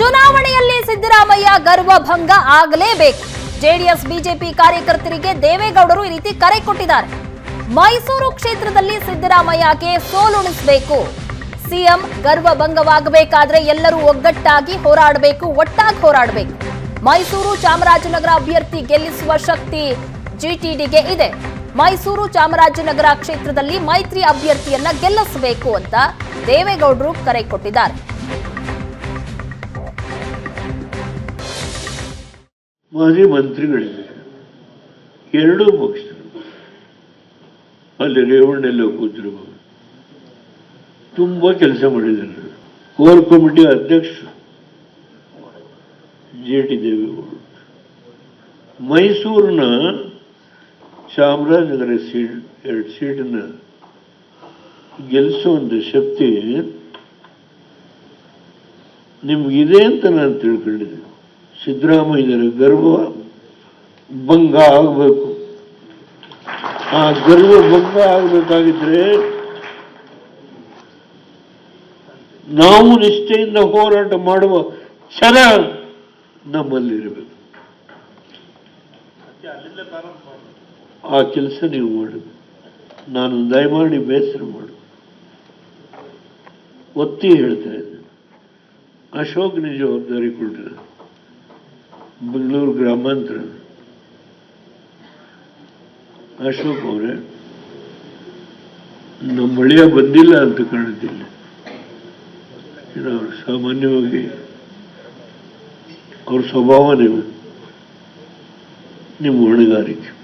ಚುನಾವಣೆಯಲ್ಲಿ ಸಿದ್ದರಾಮಯ್ಯ ಗರ್ವಭಂಗ ಆಗಲೇಬೇಕು. JDS, BJP ಕಾರ್ಯಕರ್ತರಿಗೆ ದೇವೇಗೌಡರು ಈ ರೀತಿ ಕರೆ ಕೊಟ್ಟಿದ್ದಾರೆ. ಮೈಸೂರು ಕ್ಷೇತ್ರದಲ್ಲಿ ಸಿದ್ದರಾಮಯ್ಯಗೆ ಸೋಲುಣಿಸಬೇಕು. ಸಿಎಂ ಗರ್ವ ಭಂಗವಾಗಬೇಕಾದ್ರೆ ಎಲ್ಲರೂ ಒಗ್ಗಟ್ಟಾಗಿ ಹೋರಾಡಬೇಕು, ಒಟ್ಟಾಗಿ ಹೋರಾಡಬೇಕು. ಮೈಸೂರು ಚಾಮರಾಜನಗರ ಅಭ್ಯರ್ಥಿ ಗೆಲ್ಲಿಸುವ ಶಕ್ತಿ ಜಿಟಿಡಿಗೆ ಇದೆ. ಮೈಸೂರು ಚಾಮರಾಜನಗರ ಕ್ಷೇತ್ರದಲ್ಲಿ ಮೈತ್ರಿ ಅಭ್ಯರ್ಥಿಯನ್ನ ಗೆಲ್ಲಿಸಬೇಕು ಅಂತ ದೇವೇಗೌಡರು ಕರೆ ಕೊಟ್ಟಿದ್ದಾರೆ. ಮಾಜಿ ಮಂತ್ರಿಗಳಿದ್ದಾರೆ ಎರಡೂ ಪಕ್ಷಗಳು. ಅಲ್ಲಿ ರೇವಣ್ಣೆಲ್ಲ ಕೂದ್ರು ತುಂಬ ಕೆಲಸ ಮಾಡಿದ್ದಾರೆ. ಕೋರ್ ಕಮಿಟಿ ಅಧ್ಯಕ್ಷ ಜೆ ಟಿ ದೇವೇಗೌಡರು ಮೈಸೂರಿನ ಚಾಮರಾಜನಗರ ಸೀಟ್, ಎರಡು ಸೀಟನ್ನ ಒಂದು ಶಕ್ತಿ ನಿಮ್ಗಿದೆ ಅಂತ ನಾನು ತಿಳ್ಕೊಂಡಿದ್ದೆ ಸಿದ್ದರಾಮಯ್ಯರ ಗರ್ವ ಭಂಗ ಆಗಬೇಕು. ಆ ಗರ್ವ ಭಂಗ ಆಗಬೇಕಾಗಿದ್ರೆ ನಾವು ನಿಷ್ಠೆಯಿಂದ ಹೋರಾಟ ಮಾಡುವ ಛಲ ನಮ್ಮಲ್ಲಿರಬೇಕು. ಆ ಕೆಲಸ ನೀವು ಮಾಡಬೇಕು. ನಾನು ದಯಮಾಡಿ ಬೇಸರ ಮಾಡು. ಒತ್ತಿ ಹೇಳ್ತಾ ಇದ್ದೇನೆ. ಅಶೋಕ್ ಜವಾಬ್ದಾರಿ ಕೊಟ್ಟಿದ್ದಾರೆ ಬೆಂಗಳೂರು ಗ್ರಾಮಾಂತರ ಅಶೋಕ್ ಅವರೇ ನಮ್ಮ ಮಳೆಯ ಬಂದಿಲ್ಲ ಅಂತ ಕಾಣುತ್ತಿಲ್ಲ. ಅವರು ಸಾಮಾನ್ಯವಾಗಿ ಅವ್ರ ಸ್ವಭಾವ ನಿಮ್ಮ ಹೊಣೆಗಾರಿಕೆ.